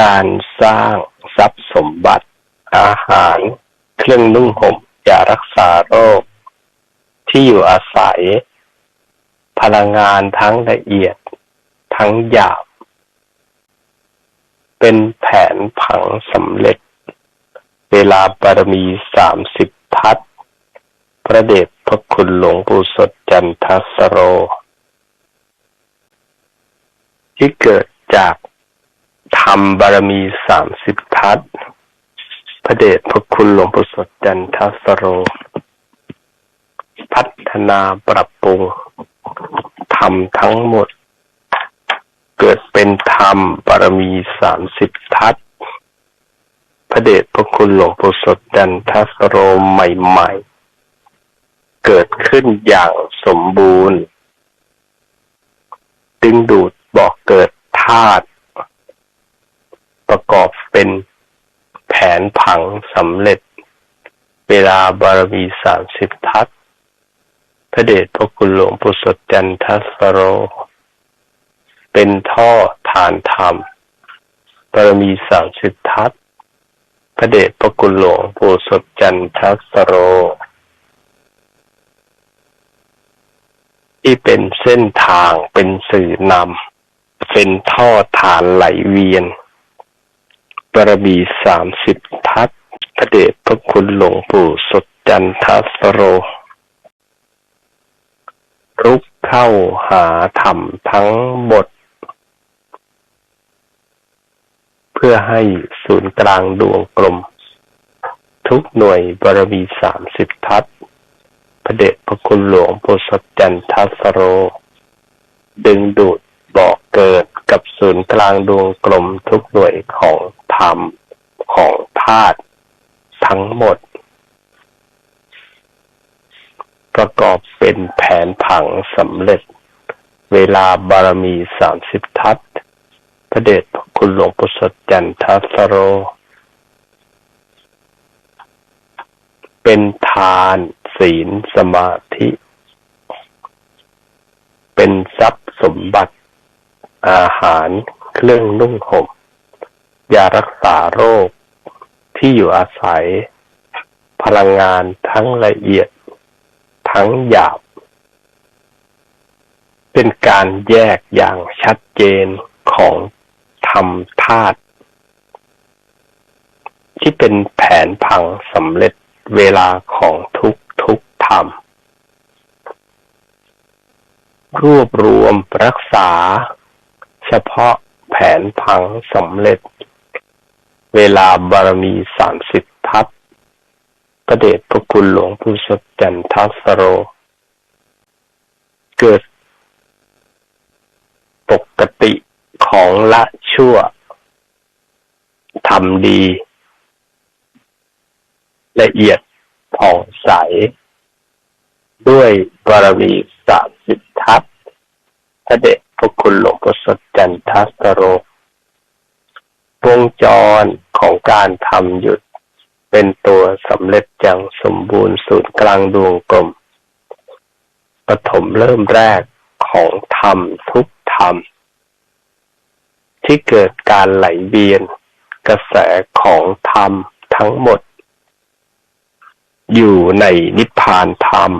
การสร้างทรัพย์สมบัติ อาหาร เครื่องนุ่งห่มยารักษาโรค ที่อยู่อาศัย พลังงานทั้งละเอียด ทั้งหยาบ เป็นแผนผังสำเร็จ เวลาบารมีสามสิบทัศพระเดชพระคุณหลวงปู่สดจันทสโร ที่เกิดจาก รรมบารมีสามสิบทัศพระเดชพระคุณหลวงปู่สดจันทสโร พัฒนาปรับปรุงธรรมทั้งหมด เกิดเป็นธรรมบารมีสามสิบทัศพระเดชพระคุณหลวงปู่สดจันทสโรใหม่ๆ เกิดขึ้นอย่างสมบูรณ์ดึงดูดบอกเกิดธาตุประกอบเป็นแผนผัง สำเร็จ เวลาบารมีสามสิบทัศพระเดชพระคุณหลวงปู่สดจันทสโร เป็นท่อฐานธรรม บารมีสามสิบทัศพระเดชพระคุณหลวงปู่สดจันทสโร ที่เป็นเส้นทางเป็นสื่อนำเป็นท่อฐานไหลเวียนบารมีสามสิบทัศ พระเดชพระคุณหลวงปู่สดจันทัสโร รุกเข้าหาธรรมทั้งหมดเพื่อให้ศูนย์กลางดวงกลม ทุกหน่วยบารมีสามสิบทัศพระเดชพระคุณหลวงปู่สดจันทัสโร ดึงดูดบอกเกิดกับศูนย์กลางดวงกลมทุกหน่วยของธรรมของธาตุ ทั้งหมด ประกอบเป็นแผนผังสำเร็จ เวลาบารมีสามสิบทัศพระเดชพระคุณหลวงปู่สดจันทัสโร เป็นทานศีลสมาธิ เป็นทรัพย์สมบัติ อาหารเครื่องนุ่งห่มยารักษาโรค ที่อยู่อาศัย พลังงานทั้งละเอียด ทั้งหยาบ เป็นการแยกอย่างชัดเจนของธรรมธาตุที่เป็นแผนผังสำเร็จเวลาของทุกทุกธรรม รวบรวมรักษา เฉพาะแผนผังสำเร็จ เวลาบารมีสามสิบทัศพระเดชพระคุณหลวงปู่สดจันทัสโร เกิดปกติของละชั่วทำดี ละเอียดผ่องใส ด้วยบารมีสามสิบทัศพระเดชพระคุณหลวงปู่สดจันทัสโรวงจร ของการทำหยุด เป็นตัวสำเร็จอย่างสมบูรณ์ศูนย์กลางดวงกลมปฐมเริ่มแรกของธรรมทุกธรรม ที่เกิดการไหลเวียน กระแสของธรรมทั้งหมด อยู่ในนิพพานธรรม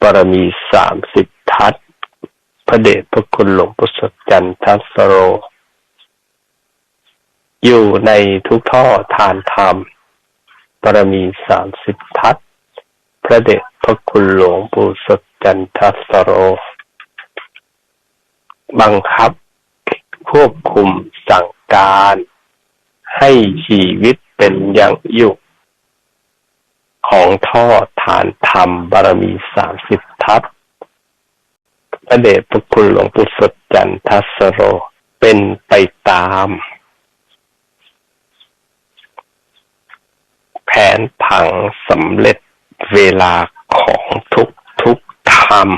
ปรมีสามสิบทัศพระเดชพระคุณหลวงปู่สดจันทัสโร อยู่ในทุกท่อทานธรรมปรมีสามสิบทัศพระเดชพระคุณหลวงปู่สดจันทสโร บังคับ ควบคุมสั่งการ ให้ชีวิตเป็นอย่างอยู่ ของท่อฐานธรรมบารมีสามสิบทัศพระเดชพระคุณหลวงปู่สดจันทสโร เป็นไปตาม แผนผังสำเร็จเวลาของทุกทุกธรรม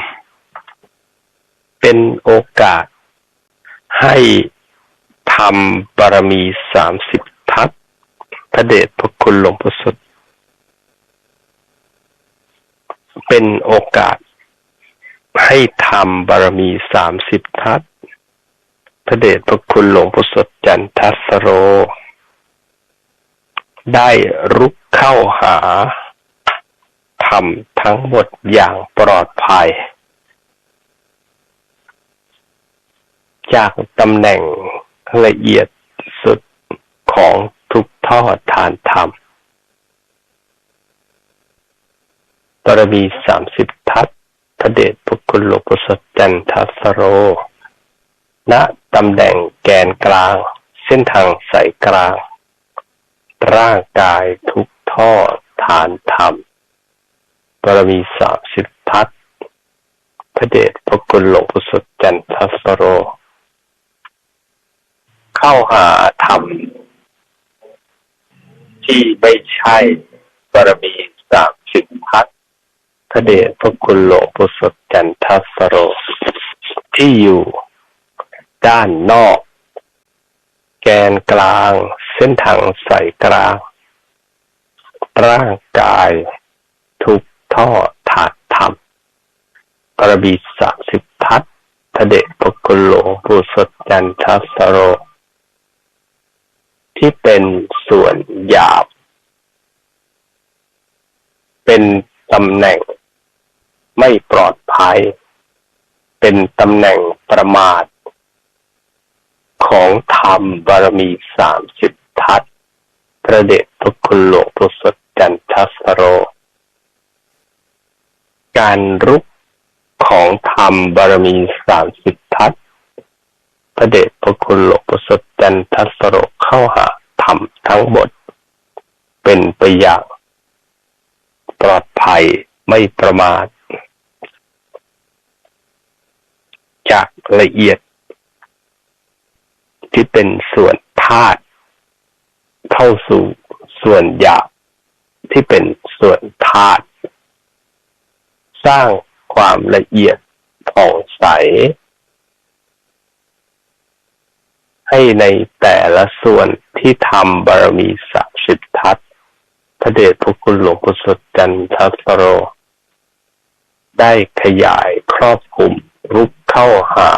เป็นโอกาสให้ทำบารมีสามสิบทัศพระเดชพระคุณหลวงปู่สดเป็นโอกาสให้ทำบารมีสามสิบทัศพระเดชพระคุณหลวงปู่สดจันทัสโร ได้รุกเข้าหาทำทั้งหมดอย่างปลอดภัย จากตำแหน่งละเอียดสุดของทุกท่อดทานธรรมบารมีสามสิบทัศพระเดชพระคุณหลวงปู่สดจันทัสโร ณตำแหน่งแกนกลาง เส้นทางสายกลาง ร่างกายทุกท่อฐานธรรมบารมีสามสิบทัศพระเดชพระคุณหลวงปู่สจันทัสโร เข้าหาธรรม ที่ไม่ใช่บารมีสามสิบทัศพระเดชพระคุณหลวงปู่สจันทัสโร ที่อยู่ด้านนอก แกนกลาง เส้นทางสายกลาง ร่างกาย ทุกท่อถาดธรรมกระบีสามสิบทัศพระเดชพระคุณหลวงปู่สดจันทัสโร ที่เป็นส่วนหยาบ เป็นตำแหน่งไม่ปลอดภัย เป็นตำแหน่งประมาท ของธรรมบารมีสามสิบทัศพระเดชพระคุณหลวงปู่สดจันทัสโร การรุกของธรรมบารมีสามสิบทัศพระเดชพระคุณหลวงปู่สดจันทัสโรเข้าหาธรรมทั้งหมด เป็นไปอย่างปลอดภัยไม่ประมาทจากละเอียด ที่เป็นส่วนธาตุเข้าสู่ส่วนหยาบที่เป็นส่วนธาตุสร้างความละเอียดผ่องใส ให้ในแต่ละส่วนที่ทำบารมีสามสิบทัศพระเดชพระคุณหลวงปู่สดจันทัสโร ได้ขยายครอบคลุมรุกเข้าหา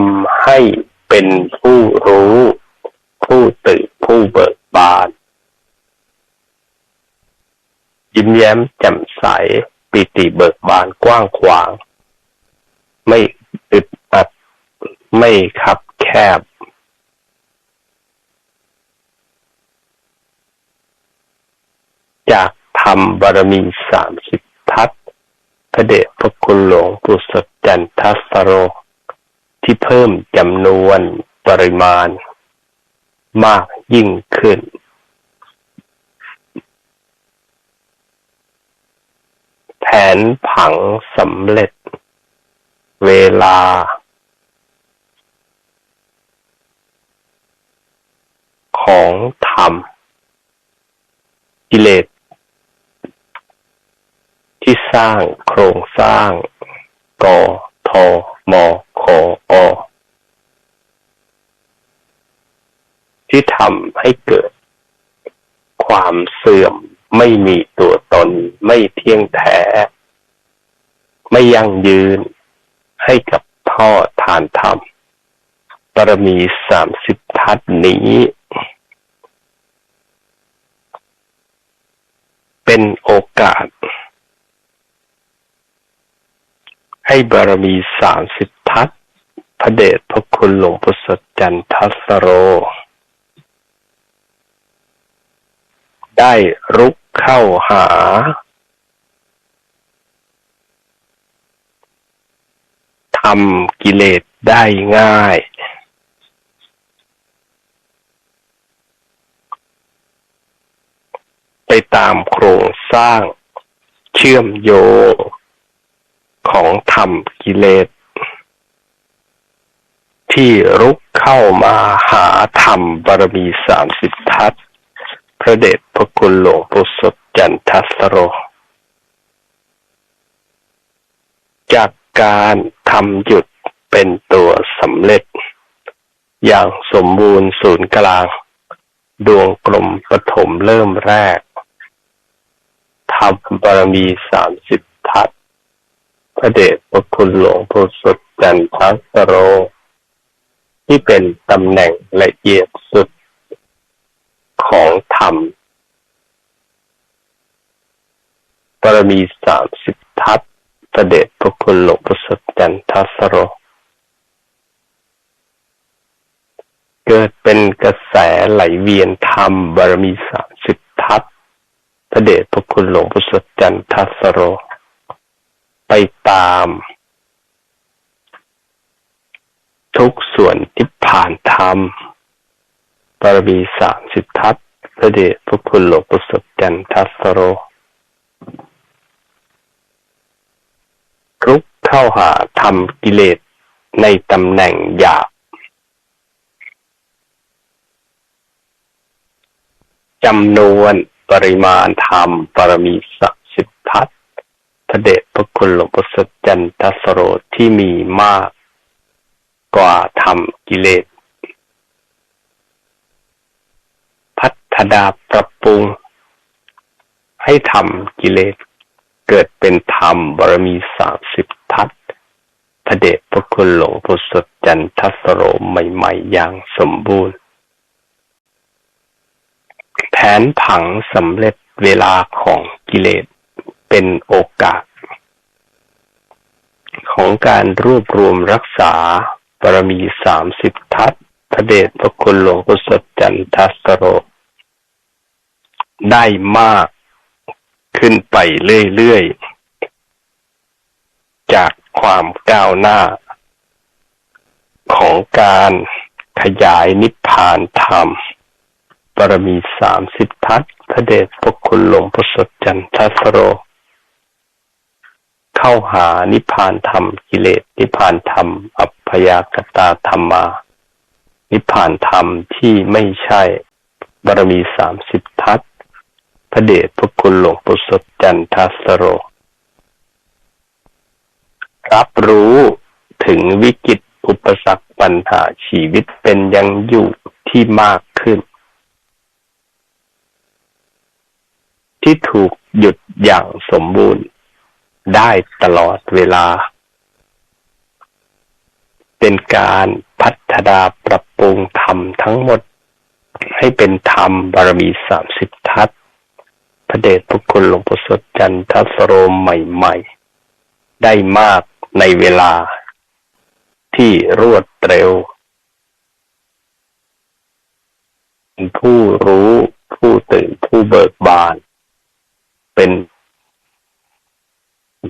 ำให้เป็นผู้รู้ ผู้ตื่นผู้เบิกบานยิ้มแย้มแจ่มใสปิติเบิกบานกว้างขวาง ไม่อึดอัดไม่คับแคบ จากธรรมบารมีสามสิบทัศพระเดชพระคุณหลวงปู่สดจันทัสโร ที่เพิ่มจำนวนปริมาณ มากยิ่งขึ้น แผนผังสำเร็จ เวลา ของธรรม กิเลสที่สร้างโครงสร้างกทมคอ ทำให้เกิด ความเสื่อมไม่มีตัวตน ไม่เที่ยงแท้ ไม่ยั่งยืนให้กับท่อทานธรรมปรมีสามสิบทัศนี้ เป็นโอกาส ให้บารมีสามสิบทัศพระเดชพระคุณหลวงปู่สดจันทัสโร ได้รุกเข้าหา ทำกิเลสได้ง่าย ไปตามโครงสร้างเชื่อมโยงของธรรมกิเลส ที่รุกเข้ามาหาธรรมบารมีสามสิบทัศ พระเดชพระคุณหลวงปู่สดจันทัสโร จากการทำหยุดเป็นตัวสำเร็จ อย่างสมบูรณ์ศูนย์กลาง ดวงกลมปฐมเริ่มแรกทำบารมีสามสิบทัศพระเดชพระคุณหลวงปู่สดจันทสโร ที่เป็นตำแหน่งละเอียดสุด ของธรรมบารมีสามสิบทัศน์พระเดชพระคุณหลวงปู่สดจันทสโร เกิดเป็นกระแสไหลเวียนธรรมบารมีสามสิบทัศน์พระเดชพระคุณหลวงปู่สดจันทสโร ไปตาม ทุกส่วนที่ผ่านธรรม บารมีสามสิบทัศน์พระเดชพระคุณหลวงปู่สดจันทัสโรรุกเข้าหาทำกิเลสในตำแหน่งหยาบจำนวนปริมาณธรรมปรมีสักสิบทัศพระเดชพระคุณหลวงปู่สดจันทสโรที่มีมากกว่าธรรมกิเลส พัฒนาปรับปรุง ให้ทำกิเลสเกิดเป็นธรรมบารมีสามสิบทัศพระเดชพระคุณหลวงปู่สดจันทสโรใหม่ ๆ อย่างสมบูรณ์ แผนผังสำเร็จเวลาของกิเลสเป็นโอกาส ของการรวบรวมรักษาบารมีสามสิบทัศพระเดชพระคุณหลวงปู่สดจันทสโร ได้มากขึ้นไปเรื่อยๆ จากความก้าวหน้า ของการขยายนิพพานธรรมบรมีสามสิบทัศพระเดชพระคุณหลวงพ่อสดจันทสโร เข้าหานิพพานธรรมกิเลสนิพพานธรรม อัพยากตาธรรมา นิพพานธรรมที่ไม่ใช่บารมีสามสิบทัศ พระเดชพระคุณหลวงปู่สดจันทัสโร รับรู้ถึงวิกฤตอุปสรรคปัญหาชีวิตเป็นยังอยู่ที่มากขึ้น ที่ถูกหยุดอย่างสมบูรณ์ได้ตลอดเวลา เป็นการพัฒนาปรับปรุงธรรมทั้งหมด ให้เป็นธรรมบารมีสามสิบทัศ ระเดชพระคุณหลวงปู่สดจันทสโรมใหม่ ๆ ได้มากในเวลา ที่รวดเร็ว เป็นผู้รู้ผู้ตื่นผู้เบิกบาน เป็น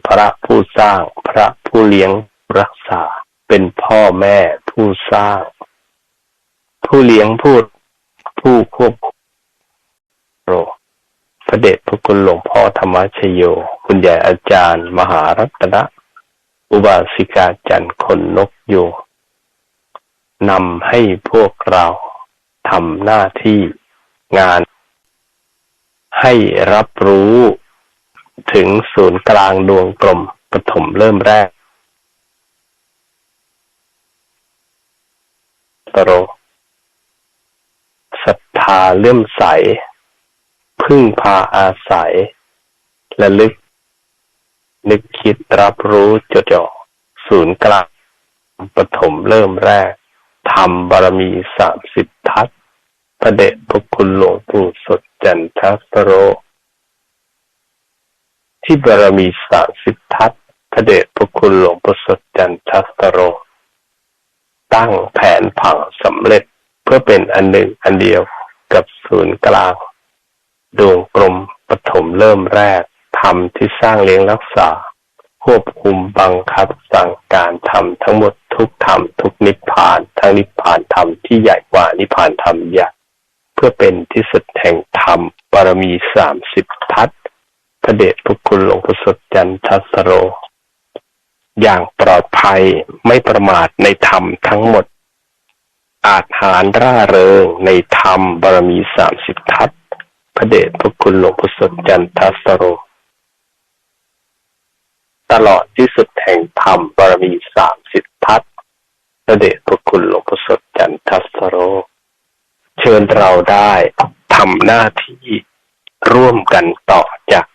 พระผู้สร้างพระผู้เลี้ยงรักษา เป็นพ่อแม่ผู้สร้าง ผู้เลี้ยงผู้ผู้ควบคุมโร ระเดชพระคุณหลวงพ่อธรรมชโย คุณใหญ่อาจารย์ มหารัตนะอุบาสิกาจันทร์คนนกโยนำให้พวกเราทำหน้าที่งาน ให้รับรู้ถึงศูนย์กลางดวงกลมปฐมเริ่มแรกตโรศรัทธาเลื่อมใส พึ่งพาอาศัยและลึก นึกคิดรับรู้จดจ่อศูนย์กลางปฐมเริ่มแรกทำบารมีสามสิบทัศพระเดชพระคุณหลวงปู่สดจันทสโร ที่บารมีสามสิบทัศพระเดชพระคุณหลวงปู่สดจันทสโร ตั้งแผนผังสำเร็จเพื่อเป็นอันหนึ่งอันเดียวกับศูนย์กลาง ดวงกลมปฐมเริ่มแรกทำที่สร้างเลี้ยงรักษา ควบคุมบังคับสั่งการทำทั้งหมดทุกธรรมทุกนิพพานทั้งนิพพานธรรมที่ใหญ่กว่านิพพานธรรมใหญ่เพื่อเป็นที่สุดแห่งธรรมบารมีสามสิบทัศพระเดชพระคุณหลวงพ่อสดจันทัสโร อย่างปลอดภัยไม่ประมาทในธรรมทั้งหมด อาจหารร่าเริงในธรรมบารมีสามสิบทัศ พระเดชพระคุณหลวงพ่อสดจันทัสโร ตลอดที่สุดแห่งธรรมบารมีสามสิบทัศพระเดชพระคุณหลวงพ่อสดจันทัสโร เชิญเราได้ทำหน้าที่ร่วมกันต่อจาก